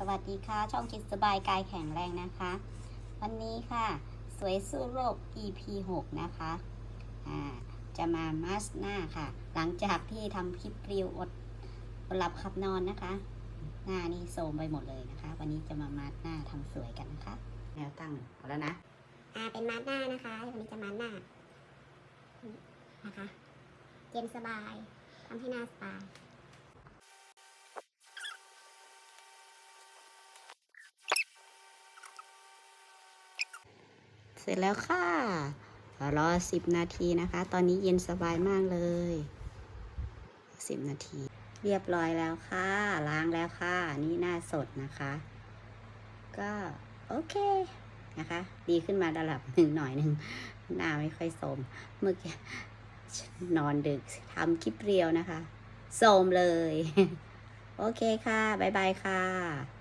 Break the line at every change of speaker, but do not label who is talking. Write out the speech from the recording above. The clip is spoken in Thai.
สวัสดีค่ะ ช่องคิดสบายกายแข็งแรงนะคะ วันนี้ค่ะ สวยสู้โรค EP 6 นะคะอ่าจะมามาสหน้าค่ะ หลังจากที่ทำคลิปรีวอดอดหลับขับนอนนะคะ หน้านี่โทรมไปหมดเลยนะคะ วันนี้จะมามาสหน้าทำสวยกันนะคะ แนวตั้งเอาแล้วนะ
อ่าเป็นมาร์หน้านะคะ วันนี้จะมาร์หน้านะคะ เย็นสบายทำให้หน้าสปา
เสร็จแล้วค่ะ รอสิบนาทีนะคะ ตอนนี้เย็นสบายมากเลยสิบนาที เรียบร้อยแล้วค่ะ ล้างแล้วค่ะ นี่หน้าสดนะคะ ก็โอเคนะคะ ดีขึ้นมาระดับหนึ่งหน่อยหนึ่งหน้าไม่ค่อยสม เมื่อกี้นอนดึกทำคลิปเรียวนะคะโสมเลย โอเคค่ะ บ๊ายบายค่ะ